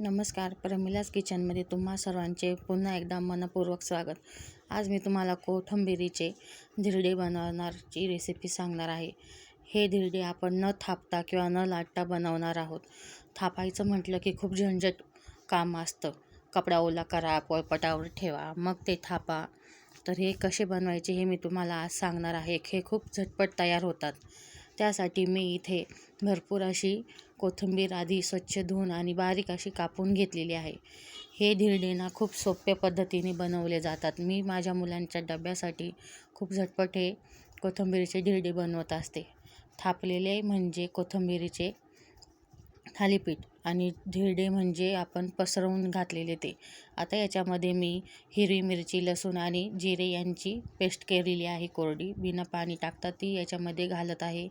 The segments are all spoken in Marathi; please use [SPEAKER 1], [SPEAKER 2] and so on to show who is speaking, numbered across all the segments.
[SPEAKER 1] नमस्कार प्रमिलास किचनमध्ये तुम्हा सर्वांचे पुन्हा एकदा मनपूर्वक स्वागत. आज मी तुम्हाला कोथिंबिरीचे धिरडे बनवणारची रेसिपी सांगणार आहे. हे धिरडे आपण न थापता किंवा न लाटता बनवणार आहोत. थापायचं म्हटलं की खूप झंझट काम असतं. कपडा ओला करा पोळपटावर ठेवा मग ते थापा. तर हे कसे बनवायचे हे मी तुम्हाला आज सांगणार आहे. हे खूप झटपट तयार होतात. त्यासाठी मी इथे भरपूर अशी कोथिंबीर आधी स्वच्छ धुवून आणि बारीक अशी कापून घेतलेली आहे. हे धिरडे ना खूप सोप्या पद्धतीने बनवले जातात. मी माझ्या मुलांच्या डब्यासाठी खूप झटपट हे कोथिंबीरीचे धिरडे बनवत असते. थापलेले म्हणजे कोथिंबीरीचे थालीपीठ आणि धिरडे म्हणजे आपण पसरवून घातलेले ते. आता याच्यामध्ये मी हिरवी मिरची लसूण आणि जिरे यांची पेस्ट केलेली आहे कोरडी. बिना पाणी टाकता ती याच्यामध्ये घालत आहे.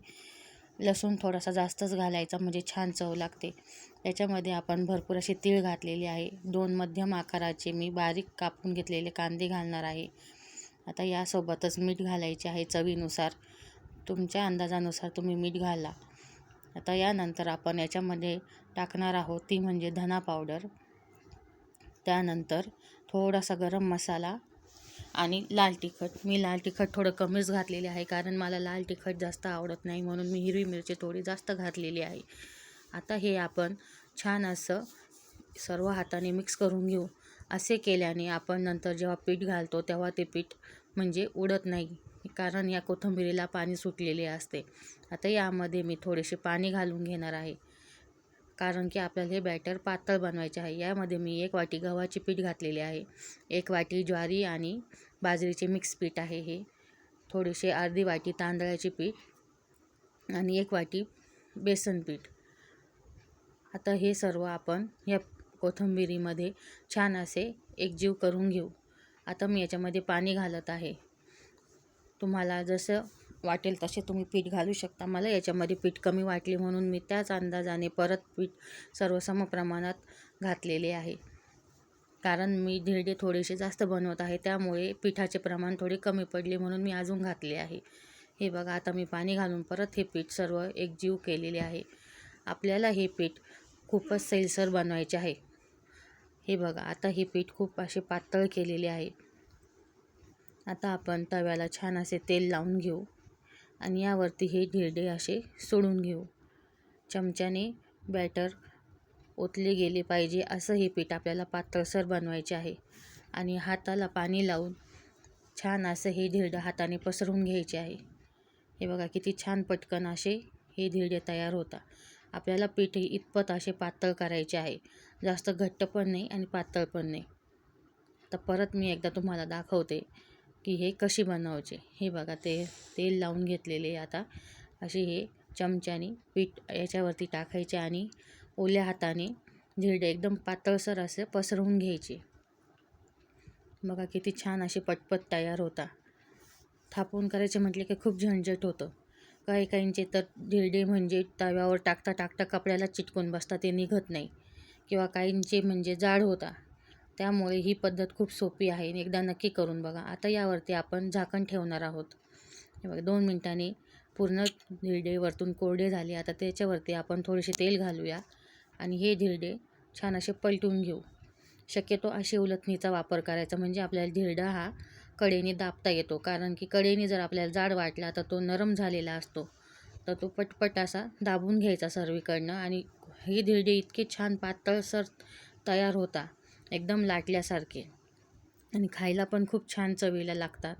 [SPEAKER 1] लसूण थोडासा जास्तच घालायचा म्हणजे छान चव लागते. त्याच्यामध्ये आपण भरपूर असे तीळ घातलेले आहे. दोन मध्यम आकाराचे मी बारीक कापून घेतलेले कांदे घालणार आहे. आता यासोबतच मीठ घालायचे आहे चवीनुसार. तुमच्या अंदाजानुसार तुम्ही मीठ घाला. आता यानंतर आपण याच्यामध्ये टाकणार आहोत ती म्हणजे धना पावडर. त्यानंतर थोडासा गरम मसाला आणि लाल तिखट. मी लाल तिखट थोडं कमीच घातलेले आहे कारण मला लाल तिखट जास्त आवडत नाही म्हणून मी हिरवी मिरची थोडी जास्त घातलेली आहे. आता हे आपण छान असं सर्व हाताने मिक्स करून घेऊ. असे केल्याने आपण नंतर जेव्हा पीठ घालतो तेव्हा ते पीठ म्हणजे उडत नाही. कारण या कोथिंबिरीला पाणी सुटलेले असते. आता यामध्ये मी थोडेसे पाणी घालून घेणार आहे. कारण की आपल्याला हे बॅटर पातळ बनवायचे आहे. यामध्ये मी एक वाटी गव्हाचे पीठ घातलेले आहे. एक वाटी ज्वारी आणि बाजरीचे मिक्स पीठ आहे हे. थोडेसे अर्धी वाटी तांदळाचे पीठ आणि एक वाटी बेसन पीठ. आता हे सर्व आपण या कोथिंबिरीमध्ये छान असे एकजीव करून घेऊ. आता मी याच्यामध्ये पाणी घालत आहे. तुम्हाला जसं वाटेल तसे तुम्ही पीठ घालू शकता. मला याच्यामध्ये पीठ कमी वाटले म्हणून मी त्याच अंदाजाने परत पीठ सर्व समप्रमाणात घातलेले आहे. कारण मी धिरडे थोडेसे जास्त बनवत आहे त्यामुळे पिठाचे प्रमाण थोडे कमी पडले म्हणून मी अजून घातले आहे. हे बघा आता मी पाणी घालून परत हे पीठ सर्व एकजीव केलेले आहे. आपल्याला हे पीठ खूपच सैलसर बनवायचे आहे. हे बघा आता हे पीठ खूप असे पातळ केलेले आहे. आता आपण तव्याला छान असे तेल लावून घेऊ आणि यावरती हे धिरडे असे सोडून घेऊ. चमच्याने बॅटर ओतले गेले पाहिजे असं हे पीठ आपल्याला पातळसर बनवायचे आहे. आणि हाताला पाणी लावून छान असं हे धिरडं हाताने पसरवून घ्यायचे आहे. हे बघा किती छान पटकन असे हे धिरडे तयार होता आपल्याला पीठ इतपत असे पातळ करायचे आहे. जास्त घट्ट पण नाही आणि पातळ पण नाही. तर परत मी एकदा तुम्हाला दाखवते. की हे कशी बनवायचे? हे बघा ते तेल लावून घेतलेले आता. असे हे चमच्याने पीठ याच्यावरती टाकायचे आणि ओल्या हाताने धिरडे एकदम पातळसर असे पसरवून घ्यायचे. बघा किती छान असे पटपट तयार होता. थापून करायचे म्हटले की खूप झंझट होतं. काही काहींचे तर धिरडे म्हणजे तव्यावर टाकता टाकता कपड्याला चिटकून बसता ते निघत नाही. किंवा काहींचे म्हणजे जाड होता. त्यामुळे ही पद्धत खूप सोपी आहे. एकदा नक्की करून बघा. आता यावरती आपण झाकण ठेवणार आहोत. हे बघा दोन मिनटांनी पूर्ण धिरडे वरतून कोरडे झाले. आता त्याच्यावरती आपण थोडेसे तेल घालूया आणि हे धिरडे छान असे पलटून घेऊ. शक्यतो असे उलथणीचा वापर करायचा. म्हणजे आपल्याला धिरडा हा कडेने दाबता येतो. कारण की कडेने जर आपल्याला जाड वाटला तर तो नरम झालेला असतो. तर तो पटपट असा दाबून घ्यायचा सर्वीकडनं. आणि हे धिरडे इतके छान पातळसर तयार होता. एकदम लाटल्यासारखे. आणि खायला पण खूप छान चवीला लागतात.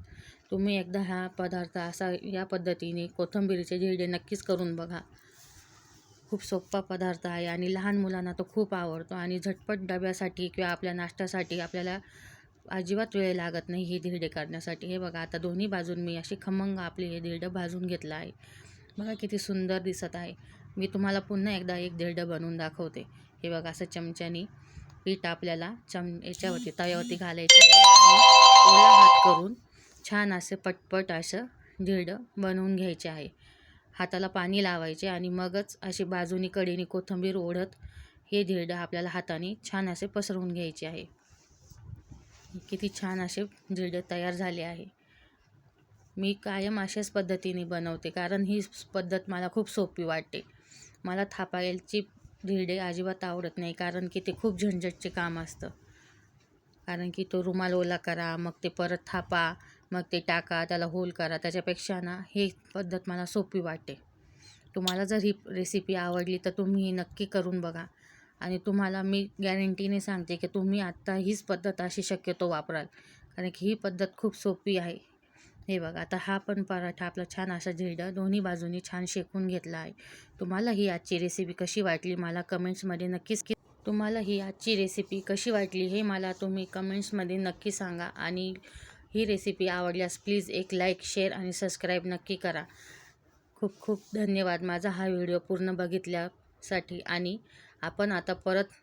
[SPEAKER 1] तुम्ही एकदा हा पदार्थ असा या पद्धतीने कोथंबीरीचे धिरडे नक्कीच करून बघा. खूप सोपा पदार्थ आहे आणि लहान मुलांना तो खूप आवडतो आणि झटपट डब्यासाठी किंवा आपल्या नाश्त्यासाठी आपल्याला अजिबात वेळ लागत नाही हे धिरडे करण्यासाठी हे बघा आता दोन्ही बाजून मी अशी खमंग आपले हे धिरडं भाजून घेतलं आहे. बघा किती सुंदर दिसत आहे. मी तुम्हाला पुन्हा एकदा एक धिरडं बनवून दाखवते. हे बघा असं चमच्याने पीठ आपल्याला चम याच्यावरती तव्यावरती घालायचं आणि ओला हात करून छान असं पटपट असं धिरडं बनवून घ्यायचे आहे. हाताला पाणी लावायचे आणि मगच अशी बाजूनी कडेने कोथिंबीर ओढत हे धिरडं आपल्याला हाताने छान असे पसरवून घ्यायचे आहे. किती छान असे धिरडे तयार झाले आहे. मी कायम अशाच पद्धतीने बनवते कारण ही पद्धत मला खूप सोपी वाटते. मला थापायची धिरडे अजिबात आवडत नाही कारण की ते खूप झंझटचे काम असतं. कारण की तो रुमाल ओला करा मग ते परत थापा मग ते टाका त्याला होल करा. त्याच्यापेक्षा ना ही पद्धत मला सोपी वाटते. तुम्हाला जर ही रेसिपी आवडली तर तुम्ही नक्की करून बघा. आणि तुम्हाला मी गॅरंटीने सांगते की तुम्ही आत्ता हीच पद्धत अशी शक्यतो वापराल. कारण की ही पद्धत खूप सोपी आहे. हे बघा आता हा पण पराठा आपला छान असा धिरडा दोन्ही बाजूनी छान शेकून घेतला आहे. तुम्हाला ही आजची रेसिपी कशी वाटली मला कमेंट्समध्ये नक्कीच की तुम्हाला ही आजची रेसिपी कशी वाटली हे मला तुम्ही कमेंट्समध्ये नक्की सांगा आणि ही रेसिपी आवडल्यास प्लीज एक लाईक शेअर आणि सबस्क्राईब नक्की करा. खूप खूप धन्यवाद माझा हा व्हिडिओ पूर्ण बघितल्यासाठी आणि आपण आता परत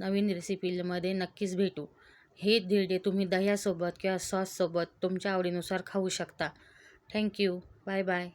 [SPEAKER 1] नवीन रेसिपीमध्ये नक्कीच भेटू. हे धिरडे तुम्ही दह्यासोबत किंवा सॉससोबत तुमच्या आवडीनुसार खाऊ शकता. Thank you bye bye